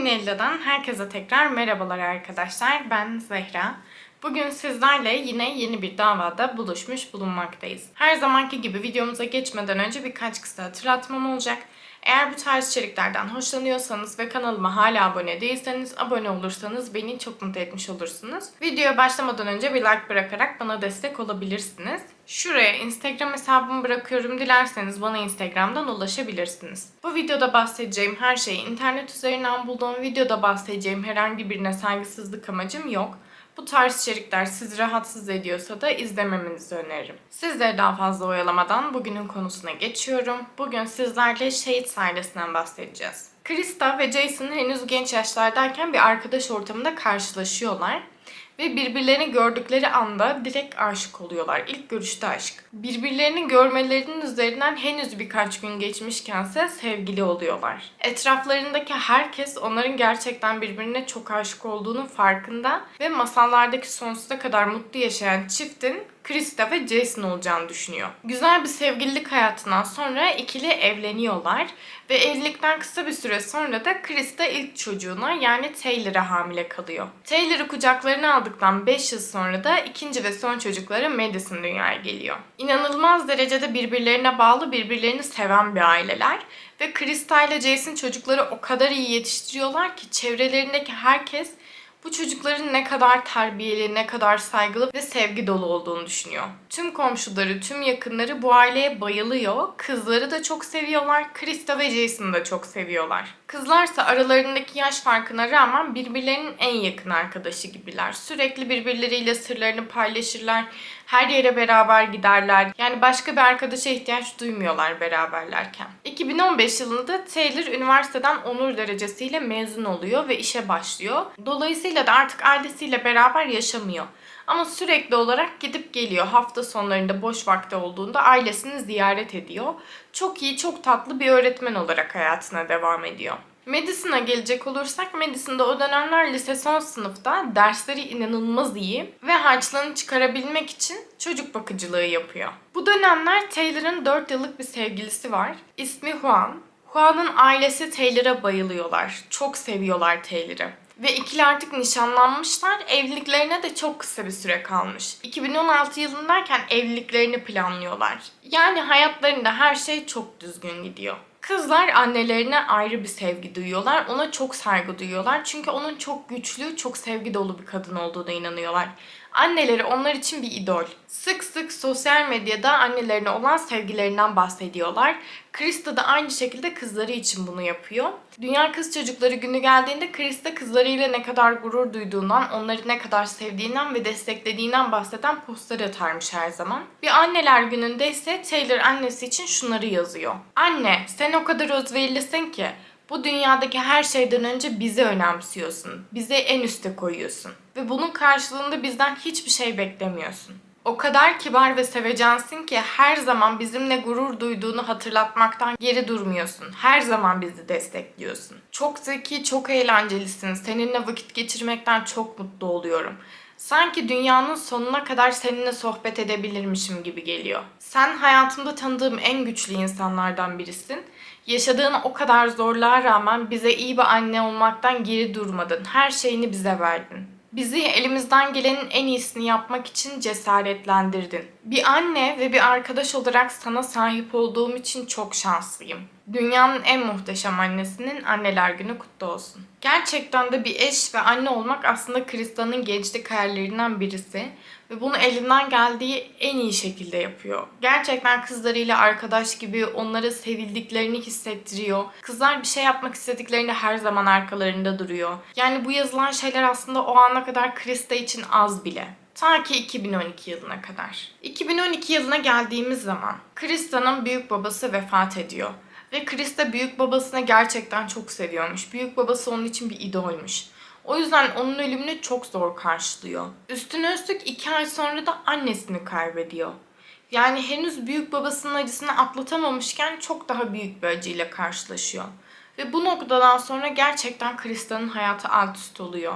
Minella'dan herkese tekrar merhabalar arkadaşlar. Ben Zehra. Bugün sizlerle yine yeni bir davada buluşmuş bulunmaktayız. Her zamanki gibi videomuza geçmeden önce birkaç kısa hatırlatmam olacak. Eğer bu tarz içeriklerden hoşlanıyorsanız ve kanalıma hala abone değilseniz abone olursanız beni çok mutlu etmiş olursunuz. Videoya başlamadan önce bir like bırakarak bana destek olabilirsiniz. Şuraya Instagram hesabımı bırakıyorum. Dilerseniz bana Instagram'dan ulaşabilirsiniz. Bu videoda bahsedeceğim her şeyi internet üzerinden bulduğum videoda bahsedeceğim herhangi birine saygısızlık amacım yok. Bu tarz içerikler sizi rahatsız ediyorsa da izlememenizi öneririm. Sizleri daha fazla oyalamadan bugünün konusuna geçiyorum. Bugün sizlerle Şehit ailesinden bahsedeceğiz. Krista ve Jason henüz genç yaşlardayken bir arkadaş ortamında karşılaşıyorlar. Ve birbirlerini gördükleri anda direkt aşık oluyorlar. İlk görüşte aşk. Birbirlerini görmelerinin üzerinden henüz birkaç gün geçmişkense sevgili oluyorlar. Etraflarındaki herkes onların gerçekten birbirine çok aşık olduğunun farkında ve masallardaki sonsuza kadar mutlu yaşayan çiftin Krista ve Jason olacağını düşünüyor. Güzel bir sevgililik hayatından sonra ikili evleniyorlar ve evlilikten kısa bir süre sonra da Krista ilk çocuğuna yani Taylor'a hamile kalıyor. Taylor'ı kucaklarına aldıktan 5 yıl sonra da ikinci ve son çocukları Madison dünyaya geliyor. İnanılmaz derecede birbirlerine bağlı, birbirlerini seven bir aileler. Ve Krista ile Jason çocukları o kadar iyi yetiştiriyorlar ki çevrelerindeki herkes bu çocukların ne kadar terbiyeli, ne kadar saygılı ve sevgi dolu olduğunu düşünüyor. Tüm komşuları, tüm yakınları bu aileye bayılıyor. Kızları da çok seviyorlar. Krista ve Jason'ı da çok seviyorlar. Kızlarsa aralarındaki yaş farkına rağmen birbirlerinin en yakın arkadaşı gibiler. Sürekli birbirleriyle sırlarını paylaşırlar. Her yere beraber giderler. Yani başka bir arkadaşa ihtiyaç duymuyorlar beraberlerken. 2015 yılında Taylor üniversiteden onur derecesiyle mezun oluyor ve işe başlıyor. Dolayısıyla da artık ailesiyle beraber yaşamıyor. Ama sürekli olarak gidip geliyor. Hafta sonlarında boş vakti olduğunda ailesini ziyaret ediyor. Çok iyi, çok tatlı bir öğretmen olarak hayatına devam ediyor. Madison'a gelecek olursak Madison'da o dönemler lise son sınıfta dersleri inanılmaz iyi ve harçlığını çıkarabilmek için çocuk bakıcılığı yapıyor. Bu dönemler Taylor'ın 4 yıllık bir sevgilisi var. İsmi Juan. Juan'ın ailesi Taylor'a bayılıyorlar. Çok seviyorlar Taylor'ı. Ve ikili artık nişanlanmışlar. Evliliklerine de çok kısa bir süre kalmış. 2016 yılındayken evliliklerini planlıyorlar. Yani hayatlarında her şey çok düzgün gidiyor. Kızlar annelerine ayrı bir sevgi duyuyorlar. Ona çok saygı duyuyorlar. Çünkü onun çok güçlü, çok sevgi dolu bir kadın olduğuna inanıyorlar. Anneleri onlar için bir idol. Sık sık sosyal medyada annelerine olan sevgilerinden bahsediyorlar. Krista da aynı şekilde kızları için bunu yapıyor. Dünya Kız Çocukları günü geldiğinde Krista kızlarıyla ne kadar gurur duyduğundan, onları ne kadar sevdiğinden ve desteklediğinden bahseden postlar atarmış her zaman. Bir anneler gününde ise Taylor annesi için şunları yazıyor. Anne sen o kadar özverilisin ki bu dünyadaki her şeyden önce bizi önemsiyorsun. Bizi en üste koyuyorsun. Ve bunun karşılığında bizden hiçbir şey beklemiyorsun. O kadar kibar ve sevecensin ki her zaman bizimle gurur duyduğunu hatırlatmaktan geri durmuyorsun. Her zaman bizi destekliyorsun. Çok zeki, çok eğlencelisin. Seninle vakit geçirmekten çok mutlu oluyorum. Sanki dünyanın sonuna kadar seninle sohbet edebilirmişim gibi geliyor. Sen hayatımda tanıdığım en güçlü insanlardan birisin. Yaşadığın o kadar zorluğa rağmen bize iyi bir anne olmaktan geri durmadın. Her şeyini bize verdin. Bizi elimizden gelenin en iyisini yapmak için cesaretlendirdin. Bir anne ve bir arkadaş olarak sana sahip olduğum için çok şanslıyım. Dünyanın en muhteşem annesinin anneler günü kutlu olsun. Gerçekten de bir eş ve anne olmak aslında Krista'nın gençlik hayallerinden birisi ve bunu elinden geldiği en iyi şekilde yapıyor. Gerçekten kızlarıyla arkadaş gibi onlara sevildiklerini hissettiriyor. Kızlar bir şey yapmak istediklerinde her zaman arkalarında duruyor. Yani bu yazılan şeyler aslında o ana kadar Krista için az bile. Ta ki 2012 yılına kadar. 2012 yılına geldiğimiz zaman Krista'nın büyük babası vefat ediyor. Ve Krista büyük babasını gerçekten çok seviyormuş. Büyük babası onun için bir idolmuş. O yüzden onun ölümünü çok zor karşılıyor. Üstüne üstlük iki ay sonra da annesini kaybediyor. Yani henüz büyük babasının acısını atlatamamışken çok daha büyük bir acıyla karşılaşıyor. Ve bu noktadan sonra gerçekten Krista'nın hayatı alt üst oluyor.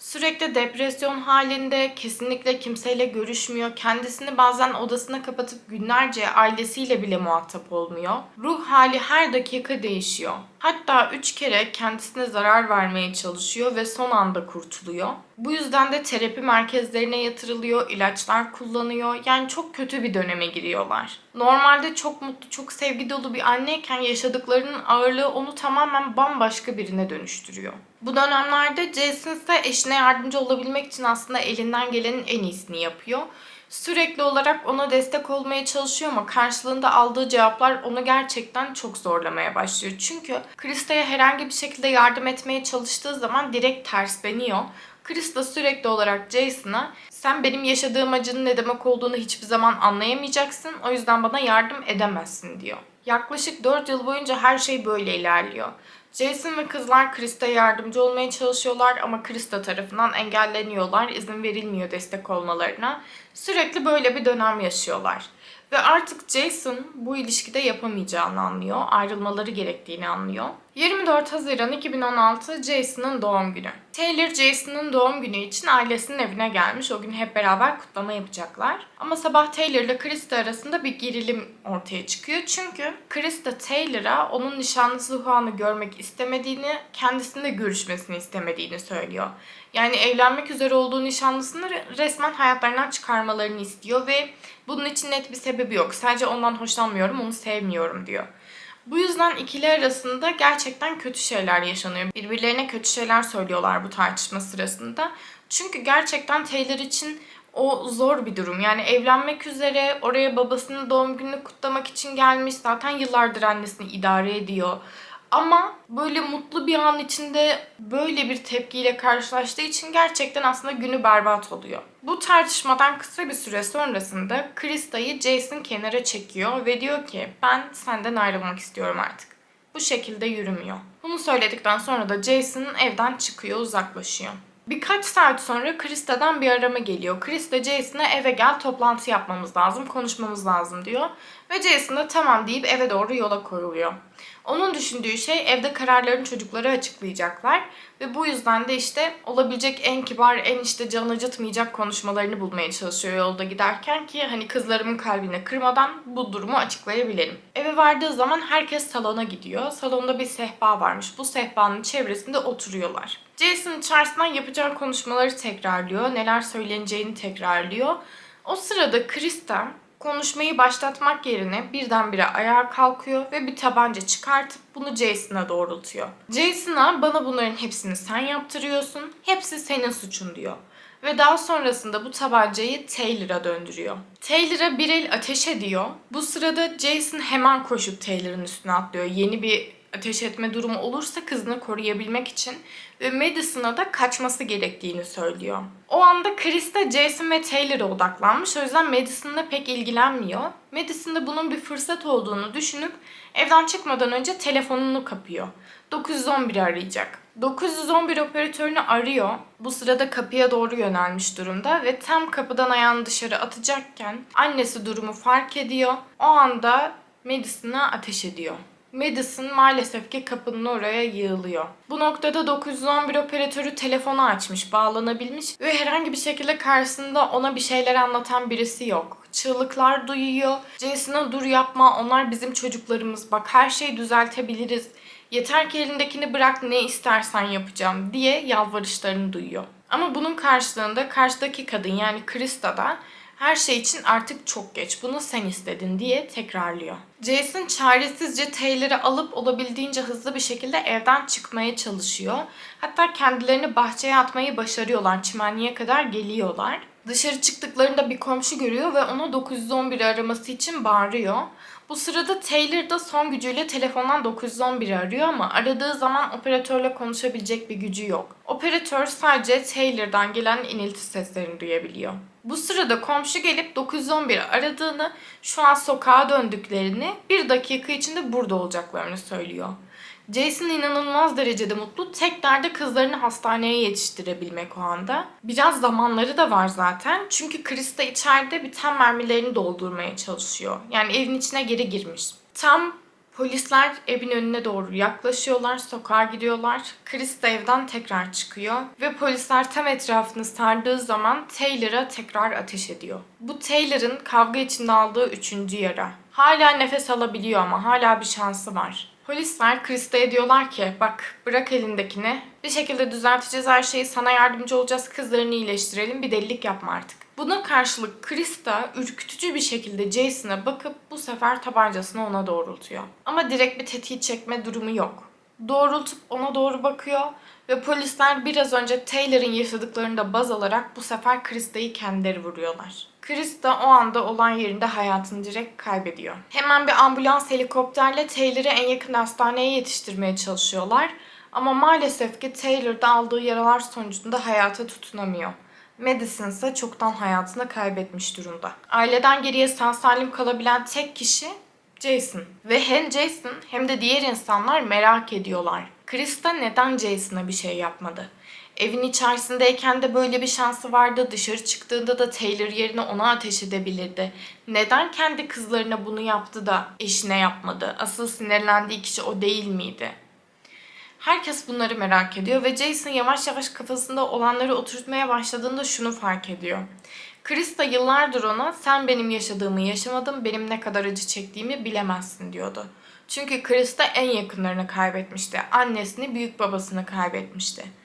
Sürekli depresyon halinde, kesinlikle kimseyle görüşmüyor. Kendisini bazen odasına kapatıp günlerce ailesiyle bile muhatap olmuyor. Ruh hali her dakika değişiyor. Hatta üç kere kendisine zarar vermeye çalışıyor ve son anda kurtuluyor. Bu yüzden de terapi merkezlerine yatırılıyor, ilaçlar kullanıyor. Yani çok kötü bir döneme giriyorlar. Normalde çok mutlu, çok sevgi dolu bir anneyken yaşadıklarının ağırlığı onu tamamen bambaşka birine dönüştürüyor. Bu dönemlerde Jason ise eşine yardımcı olabilmek için aslında elinden gelenin en iyisini yapıyor. Sürekli olarak ona destek olmaya çalışıyor ama karşılığında aldığı cevaplar onu gerçekten çok zorlamaya başlıyor. Çünkü Krista'ya herhangi bir şekilde yardım etmeye çalıştığı zaman direkt tersleniyor. Krista sürekli olarak Jason'a sen benim yaşadığım acının ne demek olduğunu hiçbir zaman anlayamayacaksın. O yüzden bana yardım edemezsin diyor. Yaklaşık 4 yıl boyunca her şey böyle ilerliyor. Jason ve kızlar Krista'ya yardımcı olmaya çalışıyorlar ama Krista tarafından engelleniyorlar. izin verilmiyor destek olmalarına. Sürekli böyle bir dönem yaşıyorlar. Ve artık Jason bu ilişkide yapamayacağını anlıyor. Ayrılmaları gerektiğini anlıyor. 24 Haziran 2016 Jason'ın doğum günü. Taylor Jason'ın doğum günü için ailesinin evine gelmiş. O gün hep beraber kutlama yapacaklar. Ama sabah Taylor ile Krista arasında bir gerilim ortaya çıkıyor. Çünkü Krista Taylor'a onun nişanlısı Juan'ı görmek istemediğini, kendisinde görüşmesini istemediğini söylüyor. Yani evlenmek üzere olduğu nişanlısını resmen hayatlarından çıkarmalarını istiyor ve bunun için net bir sebebi yok. Sadece ondan hoşlanmıyorum, onu sevmiyorum diyor. Bu yüzden ikili arasında gerçekten kötü şeyler yaşanıyor. Birbirlerine kötü şeyler söylüyorlar bu tartışma sırasında. Çünkü gerçekten Taylor için o zor bir durum. Yani evlenmek üzere oraya babasının doğum gününü kutlamak için gelmiş. Zaten yıllardır annesini idare ediyor. Ama böyle mutlu bir an içinde böyle bir tepkiyle karşılaştığı için gerçekten aslında günü berbat oluyor. Bu tartışmadan kısa bir süre sonrasında Krista'yı Jason kenara çekiyor ve diyor ki ben senden ayrılmak istiyorum artık. Bu şekilde yürümüyor. Bunu söyledikten sonra da Jason evden çıkıyor, uzaklaşıyor. Birkaç saat sonra Krista'dan bir arama geliyor. Krista Jason'a eve gel toplantı yapmamız lazım, konuşmamız lazım diyor. Ve Jason da tamam deyip eve doğru yola koyuluyor. Onun düşündüğü şey evde kararlarını çocuklara açıklayacaklar. Ve bu yüzden de işte olabilecek en kibar, en işte can acıtmayacak konuşmalarını bulmaya çalışıyor yolda giderken ki hani kızlarımın kalbini kırmadan bu durumu açıklayabilirim. Eve vardığı zaman herkes salona gidiyor. Salonda bir sehpa varmış. Bu sehpanın çevresinde oturuyorlar. Jason içerisinden yapacağı konuşmaları tekrarlıyor. Neler söyleneceğini tekrarlıyor. O sırada Krista konuşmayı başlatmak yerine birdenbire ayağa kalkıyor ve bir tabanca çıkartıp bunu Jason'a doğrultuyor. Jason'a bana bunların hepsini sen yaptırıyorsun, hepsi senin suçun diyor. Ve daha sonrasında bu tabancayı Taylor'a döndürüyor. Taylor'a bir el ateş ediyor. Bu sırada Jason hemen koşup Taylor'ın üstüne atlıyor. Yeni bir ateş etme durumu olursa kızını koruyabilmek için ve Madison'a da kaçması gerektiğini söylüyor. O anda Krista Jason ve Taylor'a odaklanmış. O yüzden Madison'la pek ilgilenmiyor. Madison da bunun bir fırsat olduğunu düşünüp evden çıkmadan önce telefonunu kapıyor. 911'i arayacak. 911 operatörünü arıyor. Bu sırada kapıya doğru yönelmiş durumda ve tam kapıdan ayağını dışarı atacakken annesi durumu fark ediyor. O anda Madison'a ateş ediyor. Madison maalesef ki kapının oraya yığılıyor. Bu noktada 911 operatörü telefonu açmış, bağlanabilmiş ve herhangi bir şekilde karşısında ona bir şeyler anlatan birisi yok. Çığlıklar duyuyor. Jason'a dur yapma, onlar bizim çocuklarımız. Bak her şeyi düzeltebiliriz. Yeter ki elindekini bırak ne istersen yapacağım diye yalvarışlarını duyuyor. Ama bunun karşılığında karşıdaki kadın yani Krista da her şey için artık çok geç. Bunu sen istedin diye tekrarlıyor. Jason çaresizce Taylor'ı alıp olabildiğince hızlı bir şekilde evden çıkmaya çalışıyor. Hatta kendilerini bahçeye atmayı başarıyorlar. Çimenliğe kadar geliyorlar. Dışarı çıktıklarında bir komşu görüyor ve ona 911 araması için bağırıyor. Bu sırada Taylor da son gücüyle telefondan 911'i arıyor ama aradığı zaman operatörle konuşabilecek bir gücü yok. Operatör sadece Taylor'dan gelen inilti seslerini duyabiliyor. Bu sırada komşu gelip 911'i aradığını, şu an sokağa döndüklerini, bir dakika içinde burada olacaklarını söylüyor. Jason inanılmaz derecede mutlu. Tek derdi kızlarını hastaneye yetiştirebilmek o anda. Biraz zamanları da var zaten. Çünkü Krista içeride biten mermilerini doldurmaya çalışıyor. Yani evin içine geri girmiş. Tam Polisler evin önüne doğru yaklaşıyorlar, sokağa gidiyorlar. Chris de evden tekrar çıkıyor ve polisler tam etrafını sardığı zaman Taylor'a tekrar ateş ediyor. Bu Taylor'ın kavga içinde aldığı üçüncü yara. Hala nefes alabiliyor ama hala bir şansı var. Polisler Chris'te diyorlar ki bak bırak elindekini bir şekilde düzelteceğiz her şeyi sana yardımcı olacağız kızlarını iyileştirelim bir delilik yapma artık. Buna karşılık Krista ürkütücü bir şekilde Jason'a bakıp bu sefer tabancasını ona doğrultuyor. Ama direkt bir tetiği çekme durumu yok. Doğrultup ona doğru bakıyor ve polisler biraz önce Taylor'ın yaşadıklarını da baz alarak bu sefer Krista'yı kendileri vuruyorlar. Krista o anda olan yerinde hayatını direkt kaybediyor. Hemen bir ambulans helikopterle Taylor'ı en yakın hastaneye yetiştirmeye çalışıyorlar. Ama maalesef ki Taylor da aldığı yaralar sonucunda hayata tutunamıyor. Madison ise çoktan hayatını kaybetmiş durumda. Aileden geriye sağ salim kalabilen tek kişi Jason. Ve hem Jason hem de diğer insanlar merak ediyorlar. Krista neden Jason'a bir şey yapmadı? Evin içerisindeyken de böyle bir şansı vardı. Dışarı çıktığında da Taylor yerine ona ateş edebilirdi. Neden kendi kızlarına bunu yaptı da eşine yapmadı? Asıl sinirlendiği kişi o değil miydi? Herkes bunları merak ediyor ve Jason yavaş yavaş kafasında olanları oturtmaya başladığında şunu fark ediyor. Krista yıllardır ona sen benim yaşadığımı yaşamadın, benim ne kadar acı çektiğimi bilemezsin diyordu. Çünkü Krista en yakınlarını kaybetmişti. Annesini, büyük babasını kaybetmişti.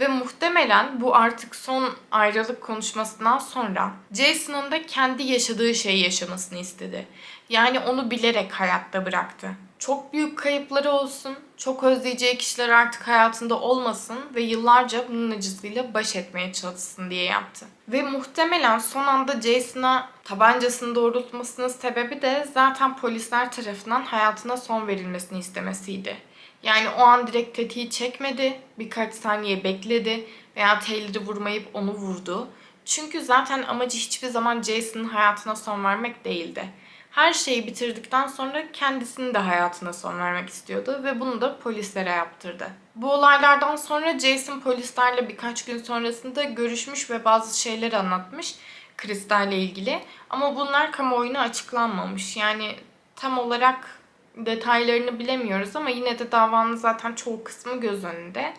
Ve muhtemelen bu artık son ayrılık konuşmasından sonra Jason'ın da kendi yaşadığı şeyi yaşamasını istedi. Yani onu bilerek hayatta bıraktı. Çok büyük kayıpları olsun, çok özleyeceği kişiler artık hayatında olmasın ve yıllarca bunun acısıyla baş etmeye çalışsın diye yaptı. Ve muhtemelen son anda Jason'a tabancasını doğrultmasının sebebi de zaten polisler tarafından hayatına son verilmesini istemesiydi. Yani o an direkt tetiği çekmedi, birkaç saniye bekledi veya Taylor'ı vurmayıp onu vurdu. Çünkü zaten amacı hiçbir zaman Jason'ın hayatına son vermek değildi. Her şeyi bitirdikten sonra kendisinin de hayatına son vermek istiyordu ve bunu da polislere yaptırdı. Bu olaylardan sonra Jason polislerle birkaç gün sonrasında görüşmüş ve bazı şeyler anlatmış Krista ile ilgili. Ama bunlar kamuoyuna açıklanmamış. Yani tam olarak detaylarını bilemiyoruz ama yine de davanın zaten çoğu kısmı göz önünde.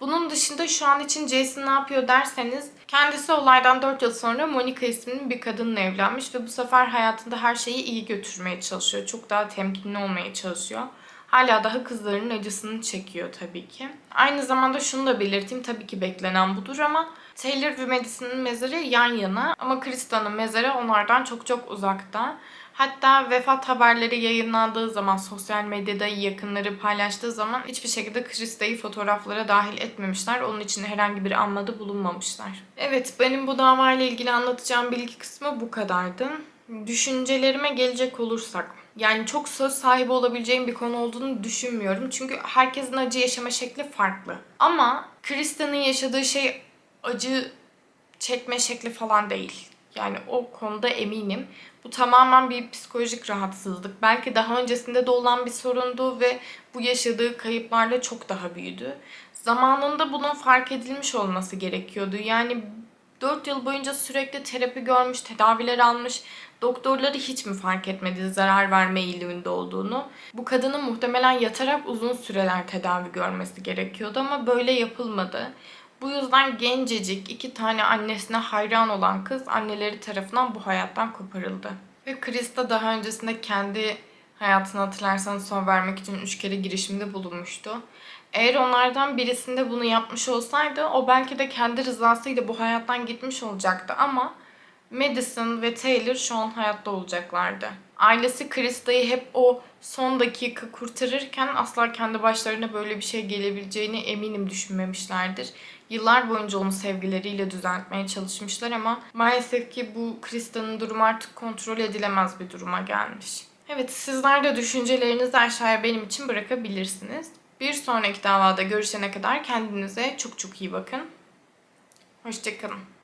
Bunun dışında şu an için Jason ne yapıyor derseniz kendisi olaydan 4 yıl sonra Monica isimli bir kadınla evlenmiş ve bu sefer hayatında her şeyi iyi götürmeye çalışıyor. Çok daha temkinli olmaya çalışıyor. Hala daha kızlarının acısını çekiyor tabii ki. Aynı zamanda şunu da belirteyim tabii ki beklenen budur ama Taylor ve Madison'ın mezarı yan yana ama Krista'nın mezarı onlardan çok çok uzakta. Hatta vefat haberleri yayınlandığı zaman sosyal medyada yakınları paylaştığı zaman hiçbir şekilde Krista'yı fotoğraflara dahil etmemişler. Onun için herhangi bir anmada bulunmamışlar. Evet benim bu davayla ilgili anlatacağım bilgi kısmı bu kadardı. Düşüncelerime gelecek olursak yani çok söz sahibi olabileceğim bir konu olduğunu düşünmüyorum. Çünkü herkesin acı yaşama şekli farklı. Ama Krista'nın yaşadığı şey acı çekme şekli falan değil. Yani o konuda eminim. Bu tamamen bir psikolojik rahatsızlık. Belki daha öncesinde de olan bir sorundu ve bu yaşadığı kayıplarla çok daha büyüdü. Zamanında bunun fark edilmiş olması gerekiyordu. Yani 4 yıl boyunca sürekli terapi görmüş, tedaviler almış. Doktorları hiç mi fark etmedi zarar verme eğiliminde olduğunu? Bu kadının muhtemelen yatarak uzun süreler tedavi görmesi gerekiyordu ama böyle yapılmadı. Bu yüzden gencecik iki tane annesine hayran olan kız anneleri tarafından bu hayattan koparıldı. Ve Krista daha öncesinde kendi hayatını hatırlarsanız son vermek için üç kere girişimde bulunmuştu. Eğer onlardan birisinde bunu yapmış olsaydı o belki de kendi rızasıyla bu hayattan gitmiş olacaktı ama Madison ve Taylor şu an hayatta olacaklardı. Ailesi Krista'yı hep o son dakika kurtarırken asla kendi başlarına böyle bir şey gelebileceğini eminim düşünmemişlerdir. Yıllar boyunca onu sevgileriyle düzeltmeye çalışmışlar ama maalesef ki bu Krista'nın durumu artık kontrol edilemez bir duruma gelmiş. Evet sizler de düşüncelerinizi aşağıya benim için bırakabilirsiniz. Bir sonraki davada görüşene kadar kendinize çok çok iyi bakın. Hoşçakalın.